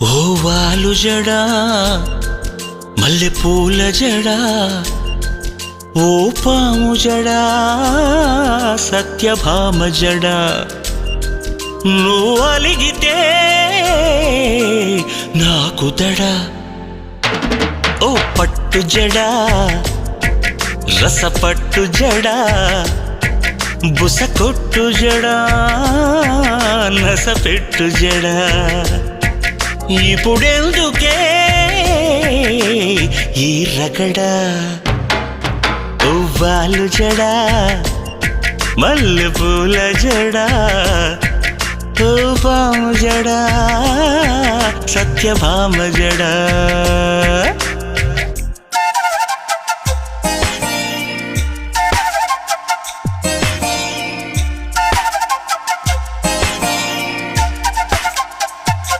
ఓ వాలు జడా మల్లె పూల జడా ఓ పాము జడా సత్యభామ జడా. నువ్వు అలిగితే నాకు దడా ఓ పట్టు జడా రసపట్టు జడా బుస కొట్టు జడా నసపెట్టు జడా. ఇప్పుడెందుకే ఈ రగడా? ఉవ్వాలు జడా మల్లె పూల జడా ఓ జడా సత్యభామ జడా.